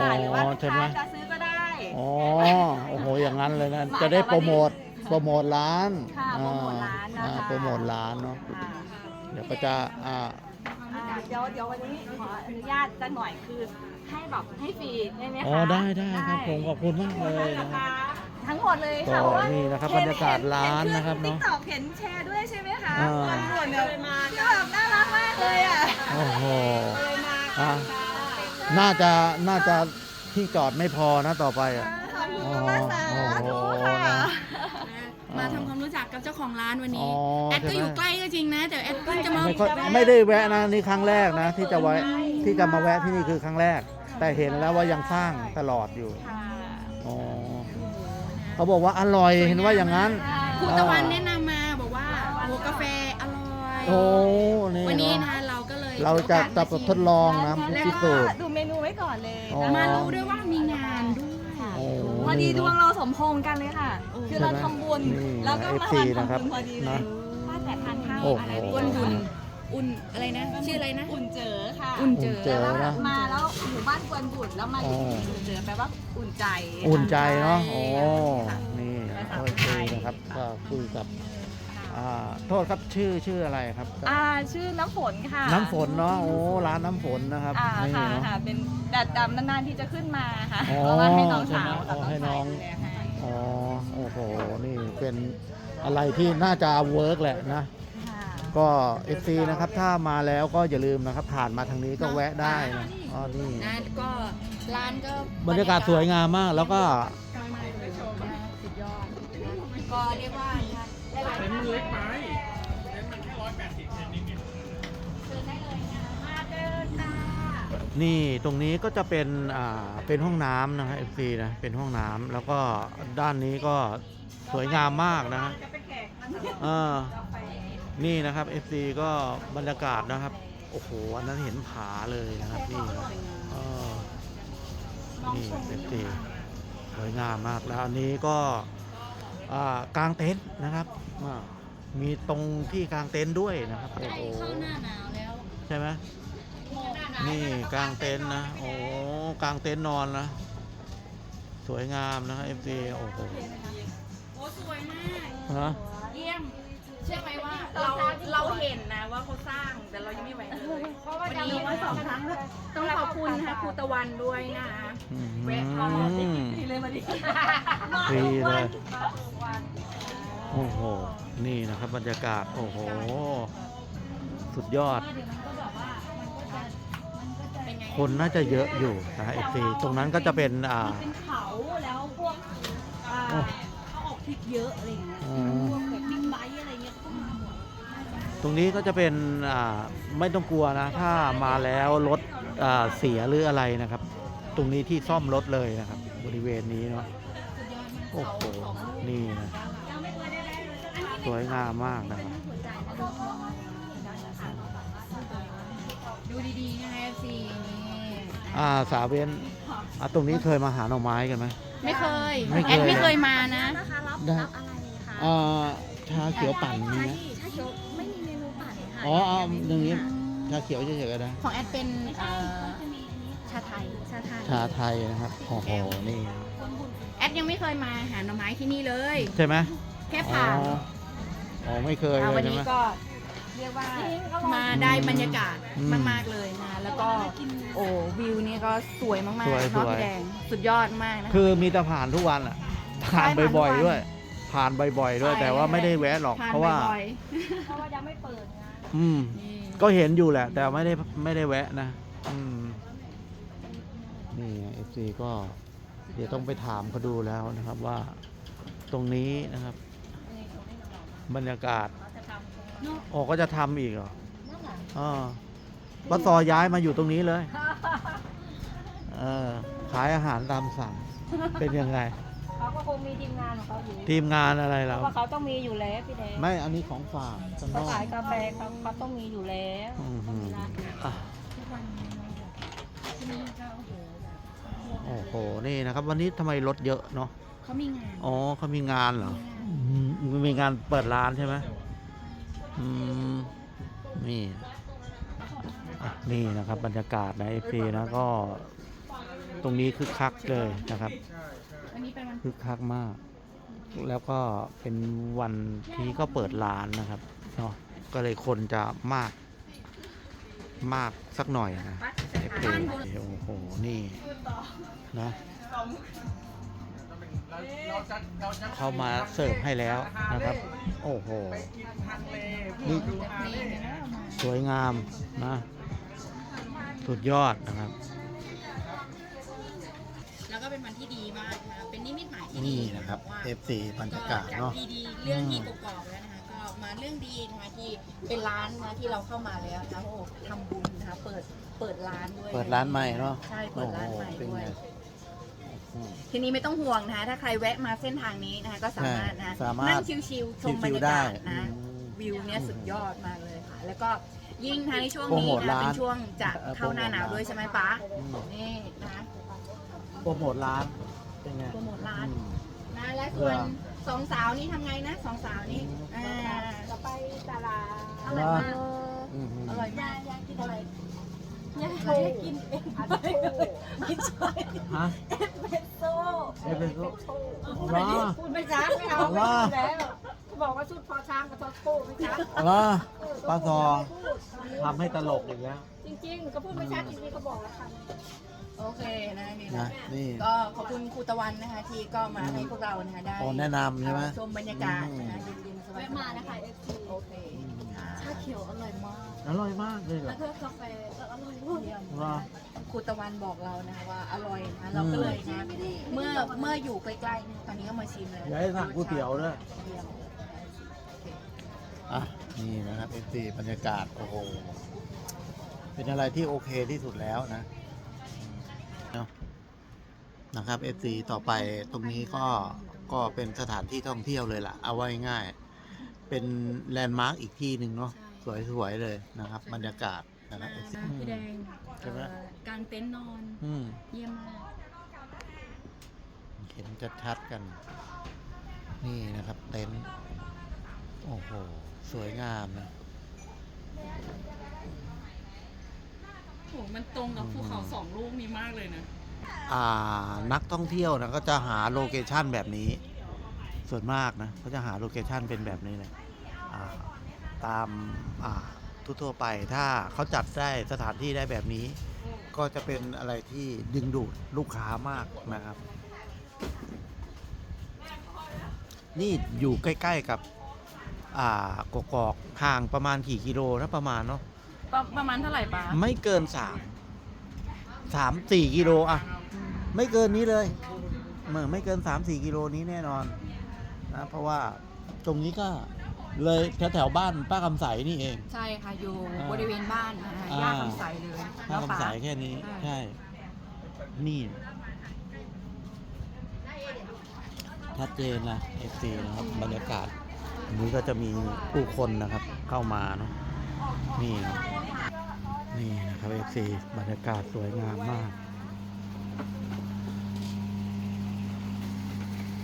ค่ะอ๋อหรือว่าลูกใช่ไหมค้าจะซื้อก็ได้อ๋อโอ้โหอย่างนั้นเลยนะจะได้โปรโมทโปรโมทร้านค่ะโปรโมทร้านนะคะอ่าโปรโมทร้านเนาะค่ะเดี๋ยวก็จะอ่า อ่าเดี๋ยวเดี๋ยววันนี้ขออนุญาตจะหน่อยคือให้แบบให้ฟรีได้ไหมคะอ๋อได้ได้ครับผมขอบคุณมากเลยนะครับทั้งหมดเลยค่ะก็เพราะว่านี่นะครับเห็บรรยากาศร้านนะครับเห็เนอะติ๊กต็อกเห็นแชร์ด้วยใช่ไหมคะอ่า คนส่วนเนี่ยมาแบบน่ารักมากเลยอะโอ้โห เลยมาอะ ค่ะ น่าจะน่าจะที่จอดไม่พอนะต่อไปอะขอบคุณมากๆสาธุค่ะนะมาทำความรู้จักกับเจ้าของร้านวันอ๋นี้ อแอดก็ใช่ไหม อยู่ใกล้ก็จริงนะ แต่แอดเพิ่งจะมาไม่ค่อยไม่ได้แวะนะนี่ครั้งแรกนะ ที่จะแวะที่จะมาแวะที่นี่คือครั้งแรก แต่เห็นแล้วว่ายังสร้างตลอดอยู่ค่ะอ๋อเขาบอกว่าอร่อยเห็นว่าอย่างนั้นครูตะวันแนะนำมาบอกว่าโอ้กาแฟอร่อย โอ้นี่วันนี้เนาะนะคะ เราก็เลยเราจะจะโอกาสมาชิมทดลองนะแล้วพิก็สูจน์ ดูเมนูไว้ก่อนเลยอ๋อนะมาคะรู้ด้วยว่ามีงานด้วยโอ้ พอดีดวงเราสมพงษ์กันเลยค่ะโอ้คือเราทำบุญ นี่แล้วก็มา FC วันนะครับทำบุญพอดีเลนะยว่าแต่ทานข้าวโอ้โห อะไรอ้วนบุญอุ่นอะไรนะ ชื่ออะไรนะ อุ่นเจอค่ะอุ่นเจอ เจอแล้วนะ มาแล้วหมู่บ้านกวนบุญแล้วมาอยู่อ๋อ อุ่นเจอแปลว่าอุ่นใจอุ่นใจเนาะใช่โอ้ค่ะนี่ภาษาโอไทเคยนะครับ ก็คุยกับ อ่าโทษครับชื่อชื่ออะไรครับ อ่าชื่อน้ำฝนค่ะน้ำฝนเนาะโอ้ร้านน้ำฝนนะครับอ่านี่ค่ะเนาะ ค่ะเป็นแต่ดำนานๆที่จะขึ้นมาค่ะอ๋อเพราะว่าให้น้องสาวใช่ไหมอ๋อให้น้องดูแลให้อ๋อโอ้โหนี่เป็นอะไรที่น่าจะเวิร์กแหละนะ ค่ะ ก็ FC นะครับถ้ามาแล้วก็อย่าลืมนะครับ ผ่านมาทางนี้ก็แวะได้นะอ๋อนี่นะก็ร้านก็บรรยากาศสวยงามมากแล้วก็ สุดยอดก็เรียกว่าหลายๆท่าน นี่ตรงนี้ก็จะเป็นอ่าเป็นห้องน้ำนะฮะ FC นะเป็นห้องน้ำแล้วก็ด้านนี้ก็สวยงามมากนะฮะเออนี่นะครับ FC ก็บรรยากาศนะครับ โอ้โหอันนั้นเห็นผาเลยนะครับ นี่นะเออนี่ FC สวยงามมากแล้วอันนี้ก็อ่ากางเต็นท์นะครับอ่ามีตรงที่กางเต็นท์ด้วยนะครับโอ้โหเข้าหน้าหนาวแล้ว ใช่ไหม นี่กลางเต็นท์นะ โอ้กลางเต็นท์นอนนะ สวยงามนะครับ FD โอ้โหโอ้สวยมากฮะเยี่ยมเชื่อไหมว่าเราเราเห็นนะว่าเขาสร้างแต่เรายังไม่ไหวเลยเพราะว่าวันนี้มาสองครั้งต้องขอบคุณนะคะครูตะวันด้วยนะคะอืมแวะเข้ามาดีเลยมาดิฟรีเลยโอ้โห นี่นะครับบรรยากาศ โอ้โห สุดยอดเป็นไง คนน่าจะเยอะอยู่นะฮะ FD ตรงนั้นก็จะเป็นอ่า เป็นเขาแล้วพวกอ่าโอ้เขาออกทริปเยอะอะไรอย่างเงี้ยอืมพวกแบบบิ๊กไบค์อะไรเงี้ยก็มาหมดตรงนี้ก็จะเป็นอ่าไม่ต้องกลัวนะ ถ้ามาแล้วรถอ่าเสียหรืออะไรนะครับ ตรงนี้ที่ซ่อมรถเลยนะครับ บริเวณนี้เนาะโอ้โหนี่นะสวยงามมากนะครับ ดูดีๆนะคะ FC นี่ อ่าสาวเวนอะตรงนี้เคยมาหาหน่อไม้กันไหม ไม่เคยไม่เคย แอดไม่เคยมานะ นะคะรับได้ รับอะไรคะอ่าชาเขียวปั่นมีไหม ชาเขียวไม่มีเมนูปั่นค่ะอ๋อเอาอย่างนี้ชาเขียวเฉยๆก็ได้ของแอดเป็นเอ่อชาไทย ชาไทยชาไทยนะครับโอ้โหนี่แอดยังไม่เคยมาหาหน่อไม้ที่นี่เลย ใช่ไหมแค่อ๋อผ่านอ๋อไม่เคยอ่าเลวัยนใช่นี้ไหมก็ เรียกว่ามาได้บรรยากาศอืมมากๆเลยนะแล้วก็โอ้วิวนี่ก็สวยมากๆสวยเนาะสวยพี่แดงสุดยอดมากนะคือมีแต่ผ่านทุกวันอะ ผ่านใช่ผ่านทุกบ่อยวันๆด้วย ผ่านบ่อยๆด้วย ใช่แต่ว่าไม่ได้แวะหรอก ผ่นเพราะว่า บ่อยเพราะว่ายังไม่เปิดงานอืม ๆนี่ก็เห็นอยู่แหละ แต่ไม่ได้ไม่ได้แวะนะ อืม นี่เอฟซีก็ เดี๋ยวต้องไปถามเขาดูแล้วนะครับว่า ตรงนี้นะครับ บรรยากาศ โอ้ก็จะทำอีกเหรออ๋อป้าซอย้ายมาอยู่ตรงนี้เลย เออขายอาหารตามสั่ง เป็นยังไง เขาก็คงมีทีมงานของเขาอยู่ทีมงานอะไรเพเราราะว่าเขาต้องมีอยู่แล้วพี่แดงไม่อันนี้ของฝากข้างนเขาอกขายกาแฟเขาเขาต้องมีอยู่แล้วอืมอืมอะโอ้โหนี่นะครับ วันนี้ทำไมรถเยอะเนาะเขามีงานอ๋อเขามีงานเหรออืมมีงานเปิดร้านใช่ไหม อืมนี่อะนี่นะครับบรรยากาศในเอฟนะก็ ตรงนี้คึกคักเลยนะครับวันนี้เป็นวันคึกคักมาก แล้วก็เป็นวันที่ก็เปิดร้านนะครับเนาะก็เลยคนจะมาก มากสักหน่อยนะเอฟโอ้โหนี่นะ เข้ามาเสิร์ฟให้แล้วนะครับ โอ้โหนี่สวยงามนะ สุดยอดนะครับ แล้วก็เป็นวันที่ดีมากนะคะเป็นนิมิตหมายที่ดีนี่นะครับว่า FC บรรยากาศเนาะดีๆเรื่องที่กอกๆแล้วนะคะก็มาเรื่องดีนะคะที่เป็นร้านนะที่เราเข้ามาแล้วนะคะโอ้ทำบุญนะคะเปิดเปิดร้านด้วยเปิดร้านใหม่เนาะใช่เปิดร้านใหม่โอ้โเป็นด้วยไงอืม ทีนี้ไม่ต้องห่วงนะคะถ้าใครแวะมาเส้นทางนี้นะคะก็สามารถนะใช่สามารถนั่งชิวๆชมบรรยากาศนะอืมวิวเนี่ยสุดยอดมากเลยค่ะ แล้วก็ยิ่งทางในช่วงโปรนี้โมทนะร้านเป็นช่วงจะเออเข้าหน้าหนาวโปรโมทร้านด้วยใช่ไหมป๊าอืมนี่นะโปรโมทร้านเป็นไงโปรโมทร้านอืมนะและส่วนเหรอสองสาวนี่ทำไงนะสองสาวนี่อ่าจะไปตลาดอร่อยมากอืมอร่อยมากยายกินอะไร อยากกินเองอันโต้ไม่ใช่ฮะโซ่เอฟเฟกต์ว้าพูดไม่ช้าไม่เอาว้าไม่พูดแล้วบอกว่าชุดพอช้างกับทอโต้ไม่ช้าล่ะเออปลาซอพูดทำให้ตลกอีกแล้ว จริงๆ ก็พูดไม่ชัดจริงๆก็บอกแล้วค่ะโอเคนะนี่นะนะนี่ก็ขอบคุณครูตะวันนะคะที่ก็มาให้พวกเรานะคะได้โอ้แนะนำใช่ไหมชมบรรยากาศนะคะเย็นๆสบายแวะๆมานะคะ FC โอเคค่ะชาเขียวอร่อยมาก อร่อยมากเลยเหรแล้อวก็กาแฟ ว้า ครูตะวันบอกเรานะคะว่าอร่อยนะเราก็เลยนะเมื่อเมื่ออยู่ใกล้ๆเนี่ยตอนนี้ก็มาชิมเลยอย่าให้สั่งก๋วยเตี๋ยวด้วยเยี่ยมอะนี่นะครับเอฟซีบรรยากาศโอ้โหเป็นอะไรที่โอเคที่สุดแล้วนะเนาะนะครับเอฟซีต่อไปตรงนี้ก็ก็เป็นสถานที่ท่องเที่ยวเลยล่ะ เอาไว้ง่ายๆเป็นแลนด์มาร์กอีกที่หนึ่งเนาะสวยๆเลยนะครับ บรรยากาศ นะครับมา FC นะพี่แดงใช่ไหม เอ่อกางเต็นท์นอน อืม เยี่ยมมาก เห็นชัดๆกัน นี่นะครับ เต็นท์โอ้โห สวยงามนะโห มันตรงกับภูเขาสองลูกนี้มากเลยนะ อ่านักท่องเที่ยวนะก็จะหาโลเคชันแบบนี้ ส่วนมากนะเขาจะหาโลเคชันเป็นแบบนี้เลยอ่าตามอ่า ทั่วๆไป ถ้าเขาจัดได้สถานที่ได้แบบนี้ ก็จะเป็นอะไรที่ดึงดูดลูกค้ามากนะครับ นี่อยู่ใกล้ ๆกับ อ่ากกอกห่างประมาณกี่กิโลนะประมาณเนาะประประมาณเท่าไหร่ปะไม่เกินสามสามสี่กิโลอะไม่เกินนี้เลยเมื่อไม่เกินสามสี่กิโลนี้แน่นอนนะเพราะว่าตรงนี้ก็ เลยแถวแถวๆบ้านป้าคำใสนี่เอง ใช่ค่ะ อยู่อ่าบริเวณบ้านนะคะอ่า ย่าคำใสเลยป้าแล้วคำใสแค่นี้ใช่ใช่ นี่ ชัดเจนนะเอฟซีนะครับ บรรยากาศอันนี้ก็จะมีผู้คนนะครับ เข้ามาเนาะนี่นะนี่นะครับเอฟซีบรรยากาศสวยงามมาก